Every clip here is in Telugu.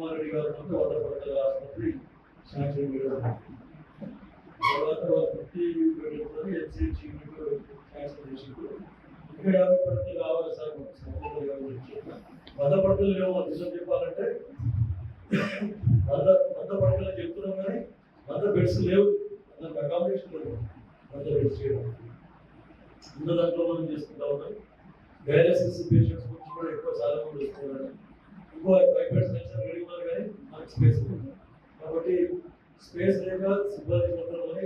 కుమార్ రెడ్డి గారు ఉన్నప్పుడు వద్ద పడగల ఆసుపత్రి శాంక్షన్ తర్వాత ప్రతి ఫిఫ్టీ యూనిట్ శాంక్షన్ ఇంకా యాభై పడకలు కావాలి సార్ వంద పడకలు లేవు నిజం చెప్పాలంటే వంద వంద పడకలు చెప్తున్నాం కానీ వంద బెడ్స్ లేవు వంద అకామిడేషన్ లేవు వంద బెడ్స్ చేయడం ఉన్న దాంట్లో మనం చేసుకుంటా ఉన్నాం డయాలసిస్ పేషెంట్స్ గురించి కూడా ఎక్కువ చాలా మంది ఇంకో ఫైవ్ బెడ్స్ స్పేస్ ఉంది. కాబట్టి స్పేస్ లేక సిబ్బంది మొత్తంలోనే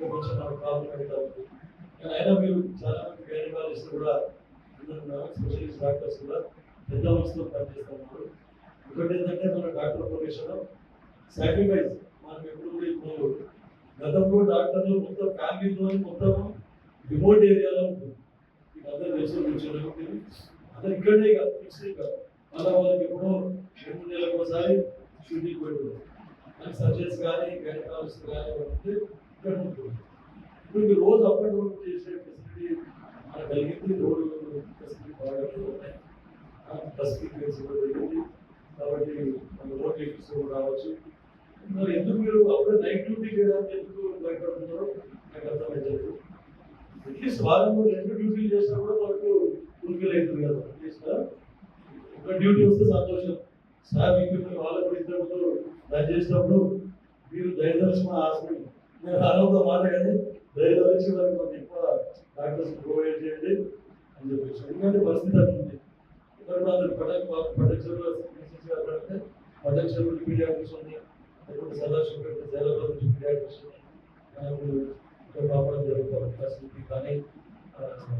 కొంచెం నాకు ప్రాబ్లం అవుతా ఉంది కానీ అయినా మీరు చాలా మంది గైనకాలజిస్ట్ కూడా స్పెషలిస్ట్ డాక్టర్స్ కూడా. పెద్ద మనసులో పనిచేస్తున్నారు ఒకటి ఏంటంటే మన డాక్టర్ ప్రొఫెషన్ సాక్రిఫైస్ మనం ఎప్పుడు కూడా ఇప్పుడు గతంలో డాక్టర్లు మొత్తం ఫ్యామిలీతో మొత్తం రిమోట్ ఏరియాలో ఉంటుంది మీకు అందరూ తెలుసు కూర్చోలేదు అందరు ఇక్కడే కాదు ఫిక్స్ ఇక మళ్ళీ వాళ్ళకి ఎప్పుడో రెండు నెలలకు ఒకసారి షూటింగ్ పెట్టుకుంటారు మనకి సర్జన్స్ కానీ గైనకాలజిస్ట్ కానీ ఉంటే ఇక్కడ ఉంటుంది ఇప్పుడు మీరు రోజు అప్ అండ్ డౌన్ చేసే ఫెసిలిటీ మనకు కలిగింది రోడ్డు ఫెసిలిటీ బాగా ఉన్నాయి బస్ ఫెసిలిటీ కూడా జరిగింది కాబట్టి మన రోడ్ వెహికల్స్ కూడా రావచ్చు మరి ఎందుకు మీరు అప్పుడే నైట్ డ్యూటీ చేయడానికి ఎందుకు భయపడుతున్నారో నాకు అర్థమవుతుంది అట్లీస్ట్ వారంలో రెండు డ్యూటీలు చేసినా కూడా మనకు ఫుల్ఫిల్ అవుతుంది కదా అట్లీస్ట్ ఒక డ్యూటీ వస్తే సంతోషం సార్ మీకు వాళ్ళు కూడా ఇద్దరు ముందు చేసినప్పుడు మీరు దయదర్శి మా హాస్పిటల్ నేను అనవద్ద మాట కానీ దయదర్శి వారికి కొంచెం ఎక్కువ డాక్టర్స్ ప్రొవైడ్ చేయండి అని చెప్పేసి. ఎందుకంటే పరిస్థితి అట్లా ఉంది ఇక్కడ కూడా అందరు పటక్ పటక్ చెరువులో అంటే పటక్ ఉంది లేకపోతే సదాశివ జైలాబాద్ నుంచి పీడియాటిక్స్ ఉంది మనకు ఇక్కడ రావడం జరుగుతుంది ఫెసిలిటీ కానీ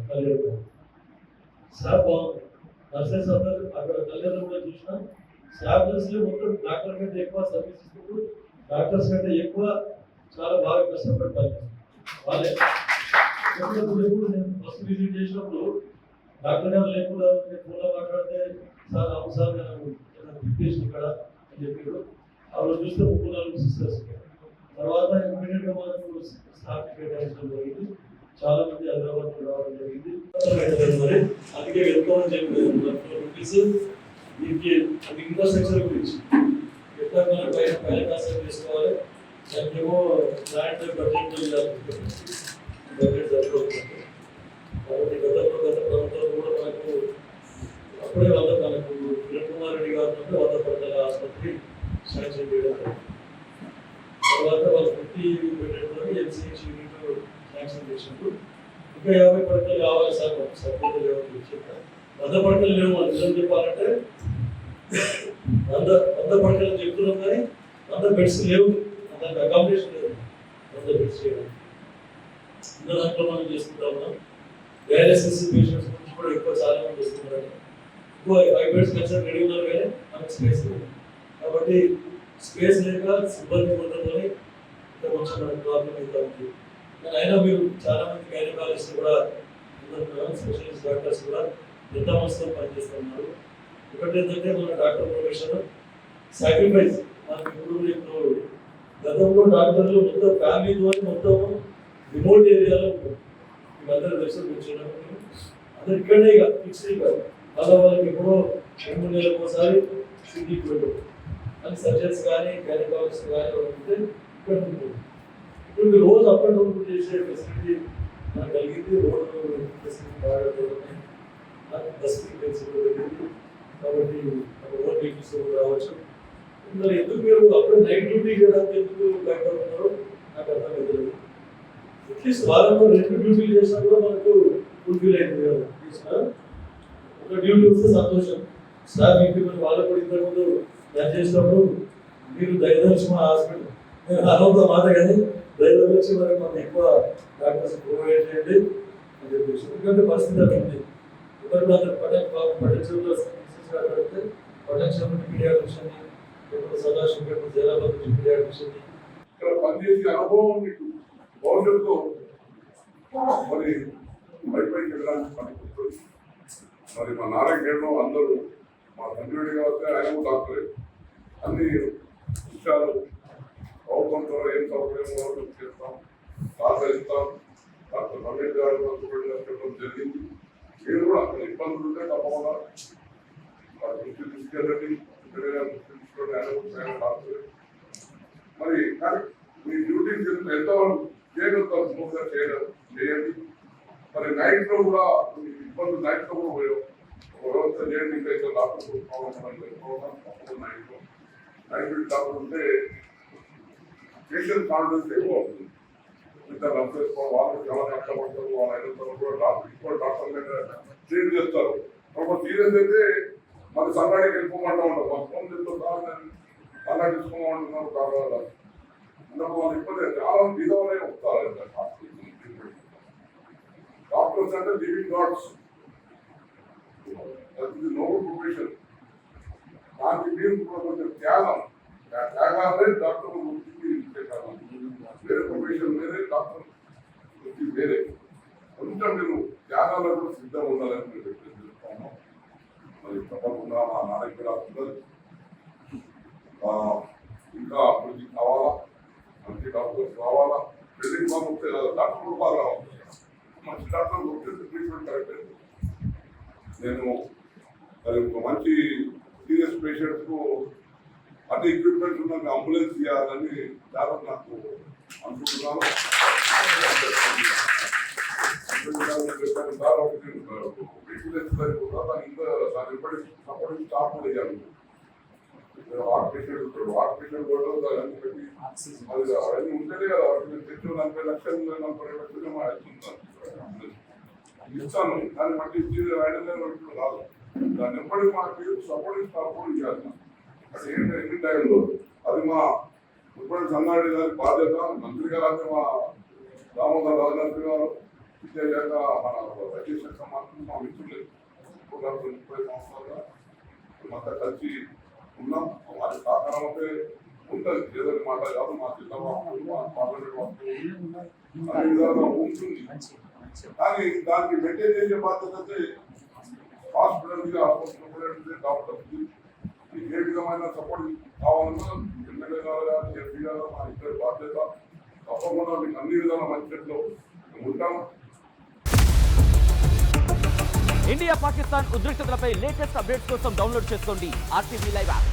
కళ్యాణ్ సార్ బాగుంది. నర్సెస్ అందరూ అక్కడ కళ్యాణ్ కూడా చూసినా స్టాఫ్ మొత్తం డాక్టర్ కంటే ఎక్కువ సర్వీస్ ఇస్తున్నారు డాక్టర్స్ కంటే ఎక్కువ చాలా బాగా కష్టపడి పనిచేస్తారు వాళ్ళే. ఎప్పుడు నేను ఫస్ట్ విజిట్ చేసినప్పుడు డాక్టర్ గారు లేకుండా నేను ఫోన్లో మాట్లాడితే సార్ అవును సార్ నేను తిప్పేసి ఇక్కడ అని చెప్పారు. ఆ రోజు చూస్తే ముప్పై నాలుగు సిస్టర్స్ తర్వాత ఇమీడియట్గా మనకు స్టాఫ్ కేటాయించడం జరిగింది. చాలా మంది హైదరాబాద్ రావడం జరిగింది. మరి అందుకే వెళ్తామని చెప్పి రూపీస్ దీనికి అది ఇన్ఫ్రాస్ట్రక్చర్ గురించి ఎట్లా మనం పైన పైన కాన్సెప్ట్ చేసుకోవాలి దానికేమో ల్యాండ్ బడ్జెట్ బడ్జెట్ సరిపోతుంది కాబట్టి గతంలో గత ప్రభుత్వం కూడా మనకు అప్పుడే వద్ద మనకు కిరణ్ కుమార్ రెడ్డి గారు ఉన్నప్పుడు వద్ద పడతల ఆసుపత్రి శాంక్షన్ చేయడం జరిగింది. తర్వాత వాళ్ళు ఫిఫ్టీ పెట్టడం ఎన్సీహెచ్ యూనిట్ శాంక్షన్ చేసినప్పుడు ఇంకా యాభై పడకలు కావాలి సార్ మాకు సపోర్ట్ లేవని చెప్పారు వంద పడకలు లేవు అని నిజం చెప్పాలంటే. వంద వంద పడకలు చెప్తున్నాం కానీ వంద బెడ్స్ లేవు. దానికి అకామిడేషన్ లేదు. వంద బెడ్స్ చేయడానికి ఇంకా దాంట్లో మనం చేసుకుంటా ఉన్నాం. డయాలసిస్ పేషెంట్స్ గురించి కూడా ఎక్కువ చాలా మంది చేస్తున్నారు. ఎక్కువ ఫైవ్ బెడ్స్ కన్సర్న్ రెడీ ఉన్నారు కానీ మనకు స్పేస్ లేదు. కాబట్టి స్పేస్ లేక సిబ్బంది ఉండడంతో ఇంకా కొంచెం మనకు ప్రాబ్లం అవుతా ఉంది. కానీ అయినా మీరు చాలా మంది గైనకాలజిస్ట్ కూడా స్పెషలిస్ట్ డాక్టర్స్ కూడా పెద్ద మనసులో పనిచేస్తున్నారు. ఒకటి ఏంటంటే మన డాక్టర్ ప్రొఫెషన్ సాక్రిఫైస్ మనకి ఇప్పుడు ఇప్పుడు గతంలో డాక్టర్లు మొత్తం ఫ్యామిలీతో మొత్తం రిమోట్ ఏరియాలో ఉంటారు అందరూ దర్శనం కూర్చున్నాం అందరు ఇక్కడే ఇక ఫిక్స్ కాదు వాళ్ళ వాళ్ళకి ఎప్పుడో రెండు మూడు నెలలకు ఒకసారి సిటీకి వెళ్ళడం అని సర్జన్స్ కానీ గైనకాలజిస్ట్ కానీ ఉంటే ఇక్కడ ఉంటుంది ఇప్పుడు మీరు రోజు అప్ అండ్ డౌన్ చేసే ఫెసిలిటీ మనకు కలిగింది. రోడ్డు ఫెసిలిటీ బాగా ఉన్నాయి బస్ ఫెసిలిటీ కాబట్టి ఓవర్ వెహికల్స్ రావచ్చు. మరి ఎందుకు మీరు అప్పుడు నైట్ డ్యూటీ చేయడానికి ఎందుకు బయట నాకు అర్థం అవుతుంది అట్లీస్ట్ వారంలో రెండు డ్యూటీలు చేసినా కూడా మనకు ఫుల్ఫిల్ అయింది కదా. ఒక డ్యూటీ వస్తే సంతోషం. సార్ మీకు ఇంటికి వాళ్ళ కూడా ఇంతకుముందు రన్ చేసినప్పుడు మీరు దయదర్శి మా హాస్పిటల్ నేను అర్హత మాట కానీ దయదర్శి మరి మనం ఎక్కువ డాక్టర్స్ ప్రొవైడ్ చేయండి అని చెప్పేసి. ఎందుకంటే పరిస్థితి అట్లా ఉంది. ఎవరు అందరు పటక్ పటక్ చెవులో పెడితే పటక్ చెవులు పీడియాట్రిషియన్ అడ్మిషన్ ఇక్కడ పనిచేసే అనుభవం మీకు భవిష్యత్తులో మరి పైపైకి వెళ్ళడానికి పనికొస్తుంది. మరి మా నారాయణలో అందరూ మా తండ్రి కాబట్టి ఆయన డాక్టరే. అన్ని విషయాలు ప్రభుత్వంతో ఏం సౌకర్యం కావాలో చేస్తాం. సహకరిస్తాం డాక్టర్ రమేష్ గారు జరిగింది. మీరు కూడా అక్కడ ఇబ్బందులు ఉంటే తప్పకుండా దృష్టి తీసుకెళ్ళండి మరి కానీ మీ డ్యూటీ చేసిన ఎంతవరకు స్మూత్గా చేయడం చేయండి మరి నైట్లో కూడా ఇబ్బందులు నైట్లో కూడా పోయాం వ్యవస్థ చేయండి ఇంకా ఇక్కడ డాక్టర్ నైట్లో నైట్ డాక్టర్ ఉంటే పేషెంట్ కాన్ఫిడెన్స్ ఎక్కువ అవుతుంది ఇద్దరు రన్ చేసుకోవడం వాళ్ళు చాలా కష్టపడతారు వాళ్ళు ఐదు కూడా డాక్టర్ ఎక్కువ డాక్టర్ దగ్గర ట్రీట్ చేస్తారు. కాబట్టి సీరియస్ అయితే మరి సన్నాడికి వెళ్ళిపోమంటా ఉంటారు. మా ఫోన్ చేస్తారు సంగాడి తీసుకోమంటున్నారు కావాలి అందుకు వాళ్ళు ఇబ్బంది చాలా విధవలే వస్తారు డాక్టర్స్ అంటే లివింగ్ గాడ్స్. అది నోబుల్ ప్రొఫెషన్. దానికి మీరు కూడా కొంచెం త్యాగం. త్యాగాలే డాక్టర్ వృత్తికి పెట్టాలి వేరే ప్రొఫెషన్ వేరే డాక్టర్ వృత్తి వేరే కొంచెం మీరు త్యాగాలకు కూడా సిద్ధంగా ఉండాలని మేము చెప్తున్నాము మరి తప్పకుండా మా నాయకుడు డాక్టర్ ఆ, ఇంకా అభివృద్ధి కావాలా మంచి డాక్టర్స్ రావాలా? బిల్డింగ్ బాగా వస్తే కదా డాక్టర్ కూడా బాగా రావాలి. మంచి డాక్టర్ వస్తే ట్రీట్మెంట్ కరెక్ట్. నేను మరి ఒక మంచి సీరియస్ పేషెంట్స్కు అన్ని ఎక్విప్మెంట్ ఉన్న అంబులెన్స్ ఇవ్వాలని చాలా నాకు అనుకుంటున్నాను. సపోర్ట్ స్టాఫ్ కూడా ఇస్తాను దాన్ని బట్టి ఇచ్చి ఐదు రోజులు రాదు దాన్ని ఎప్పటికీ మాకు సపోర్ట్ సపోర్ట్ చేస్తాం అది ఏంటి ఎన్ని టైంలో అది మా ముప్పటి సంగారెడ్డి గారి బాధ్యత మంత్రి గారు అంటే మా దామోదర్ రాజనగర్ గారు విద్యాశాఖ మన వైద్య శాఖ మాత్రం మా మిత్రులే ముప్పై సంవత్సరాలుగా మాతో కలిసి ఉన్నాం వారి సహకారం అయితే ఉంటుంది ఏదైనా మాట కాదు మా జిల్లా వాళ్ళు మా పార్లమెంట్ వాళ్ళు అన్ని విధాలుగా ఉంటుంది. కానీ దానికి మెయింటైన్ చేసే బాధ్యత అయితే హాస్పిటల్కి డాక్టర్ ఏ విధమైన సపోర్ట్ కావాలన్నా ఎమ్మెల్యే గారు కానీ ఎంపీ గారు మా ఇద్దరు బాధ్యత తప్పకుండా మీకు అన్ని విధాల మంచిలో ఉంటాము ఇండియా పాకిస్తాన్ ఉద్రిక్తతలపై లేటెస్ట్ అప్డేట్స్ కోసం డౌన్లోడ్ చేసుకోండి ఆర్టీవీ లైవ్ యాప్.